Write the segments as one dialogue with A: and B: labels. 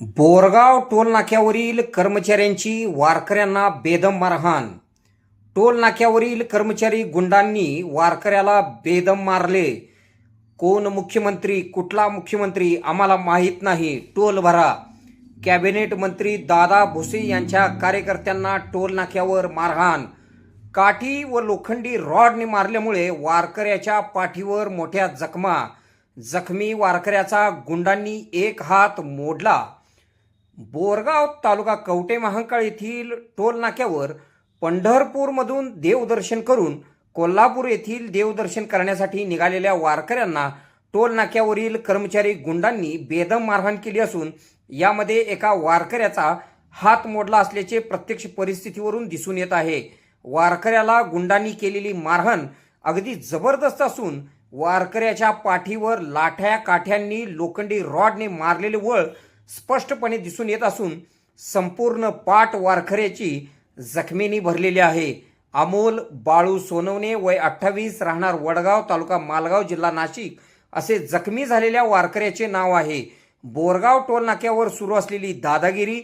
A: Borgaon toll नाक्यावरील कर्मचाऱ्यांची वारकऱ्यांना बेदम मारहाण. टोल नाक्यावरील कर्मचारी गुंडांनी वारकऱ्याला बेदम मारले. कोण मुख्यमंत्री कुठला मुख्यमंत्री आम्हाला माहीत नाही. टोल भरा. कॅबिनेट मंत्री दादा भुसे यांच्या कार्यकर्त्यांना टोल नाक्यावर मारहाण. काठी व लोखंडी रॉडने मारल्यामुळे वारकऱ्याच्या पाठीवर मोठ्या जखमा. जखमी वारकऱ्याचा गुंडांनी एक हात मोडला. बोरगाव तालुका कवटे महांकाळ येथील टोल नाक्यावर पंढरपूरमधून देवदर्शन करून कोल्हापूर येथील देवदर्शन करण्यासाठी निघालेल्या वारकऱ्यांना टोल नाक्यावरील कर्मचारी गुंडांनी बेदम मारहाण केली असून यामध्ये एका वारकऱ्याचा हात मोडला असल्याचे प्रत्यक्ष परिस्थितीवरून दिसून येत आहे. वारकऱ्याला गुंडांनी केलेली मारहाण अगदी जबरदस्त असून वारकऱ्याच्या पाठीवर लाठ्या काठ्यांनी लोखंडी रॉडने मारलेले वळ स्पष्टपणे दिसून येत असून संपूर्ण पाठ वारखऱ्याची जखमेनी भरलेली आहे. अमोल बाळू सोनवणे वय अठ्ठावीस राहणार वडगाव तालुका मालगाव जिल्हा नाशिक असे जखमी झालेल्या वारकऱ्याचे नाव आहे. बोरगाव टोल नाक्यावर सुरू असलेली दादागिरी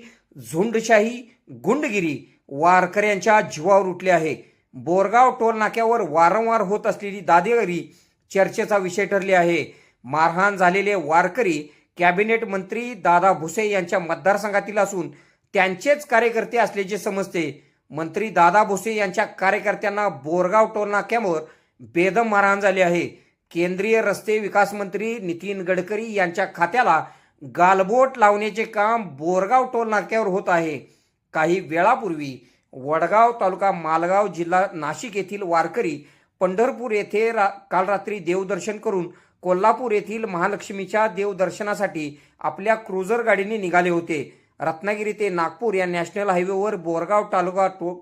A: झुंडशाही गुंडगिरी वारकऱ्यांच्या जीवावर उठले आहे. बोरगाव टोल नाक्यावर वारंवार होत असलेली दादागिरी चर्चेचा विषय ठरली आहे. मारहाण झालेले वारकरी कॅबिनेट मंत्री दादा भुसे यांच्या मतदारसंघातील असून त्यांचेच कार्यकर्ते असल्याचे समजते. मंत्री दादा भुसे यांच्या कार्यकर्त्यांना बोरगाव टोल नाक्यावर बेदम मारहाण झाली आहे. केंद्रीय रस्ते विकास मंत्री नितीन गडकरी यांच्या खात्याला गालबोट लावण्याचे काम बोरगाव टोल नाक्यावर होत आहे. काही वेळापूर्वी वडगाव तालुका मालगाव जिल्हा नाशिक येथील वारकरी पंढरपूर येथे रा काल रात्री देवदर्शन करून कोल्हापूर येथील महालक्ष्मीच्या देवदर्शनासाठी आपल्या क्रुझर गाडीने निघाले होते. रत्नागिरी ते नागपूर या नॅशनल हायवेवर बोरगाव तालुका टो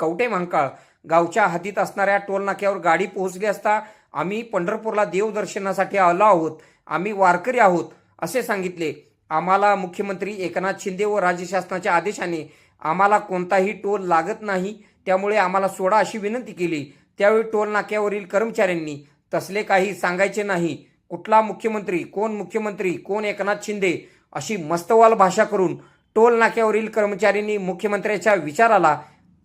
A: कवटे महांकाळ गावच्या हद्दीत असणाऱ्या टोलनाक्यावर गाडी पोहोचली असता आम्ही पंढरपूरला देवदर्शनासाठी आलो आहोत. आम्ही वारकरी आहोत असे सांगितले. आम्हाला मुख्यमंत्री एकनाथ शिंदे व राज्य शासनाच्या आदेशाने आम्हाला कोणताही टोल लागत नाही त्यामुळे आम्हाला सोडा अशी विनंती केली. त्यावेळी टोल नाक्यावरील कर्मचाऱ्यांनी तसले काही सांगायचे नाही. कुठला मुख्यमंत्री कोण मुख्यमंत्री कोण एकनाथ शिंदे अशी मस्तवाल भाषा करून टोल नाक्यावरील कर्मचाऱ्यांनी मुख्यमंत्र्याच्या विचाराला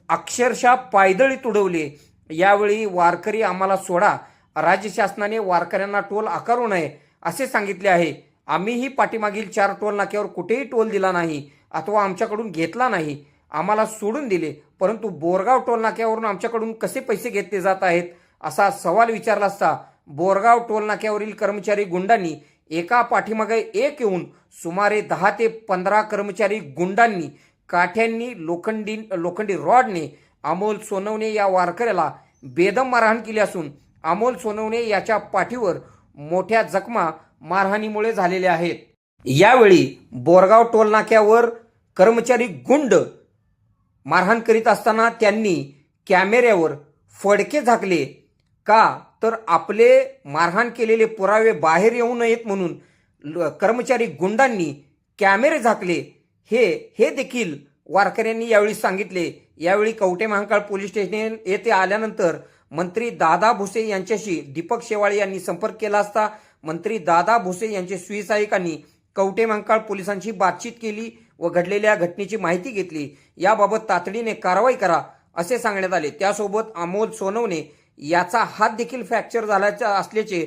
A: अक्षरशः पायदळी तुडवले यावेळी वारकरी आम्हाला सोडा राज्य शासनाने वारकऱ्यांना टोल आकारू नये असे सांगितले आहे. आम्हीही पाठीमागील चार टोल नाक्यावर कुठेही टोल दिला नाही अथवा आमच्याकडून घेतला नाही. आम्हाला सोडून दिले परंतु बोरगाव टोल नाक्यावरून आमच्याकडून कसे पैसे घेतले जात आहेत असा सवाल विचारला असता बोरगाव टोलनाक्यावरील कर्मचारी गुंडांनी एका पाठीमागे एक येऊन सुमारे दहा ते पंधरा कर्मचारी गुंडांनी काठ्यांनी लोखंडी लोखंडी रॉडने अमोल सोनवणे या वारकऱ्याला बेदम मारहाण केली असून अमोल सोनवणे याच्या पाठीवर मोठ्या जखमा मारहाणीमुळे झालेल्या आहेत. यावेळी बोरगाव टोलनाक्यावर कर्मचारी गुंड मारहाण करीत असताना त्यांनी कॅमेऱ्यावर फडके झाकले. का? तर आपले मारहाण केलेले पुरावे बाहेर येऊ नयेत म्हणून ल- कर्मचारी गुंडांनी कॅमेरे झाकले. हे हे देखील वारकऱ्यांनी यावेळी सांगितले. यावेळी कवटे महांकाळ पोलीस स्टेशन येथे आल्यानंतर मंत्री दादा भुसे यांच्याशी दीपक शेवाळे यांनी संपर्क केला असता मंत्री दादा भुसे यांचे सुईसहायिकांनी कवटे महांकाळ पोलिसांशी बातचीत केली व घडलेल्या घटनेची माहिती घेतली. याबाबत तातडीने कारवाई करा असे सांगण्यात आले. त्यासोबत अमोल सोनवणे याचा हात देखील फ्रॅक्चर झाल्याचा असल्याचे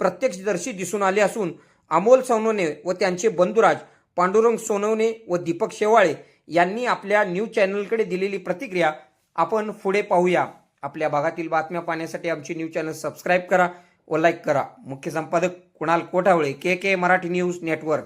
A: प्रत्यक्षदर्शी दिसून आले असून अमोल सोनवणे व त्यांचे बंधुराज पांडुरंग सोनवणे व दीपक शेवाळे यांनी आपल्या न्यूज चॅनलकडे दिलेली प्रतिक्रिया आपण पुढे पाहूया. आपल्या भागातील बातम्या पाहण्यासाठी आमची न्यूज चॅनल सबस्क्राईब करा व लाईक करा. मुख्य संपादक Kunal Kothavale K K Marathi news network.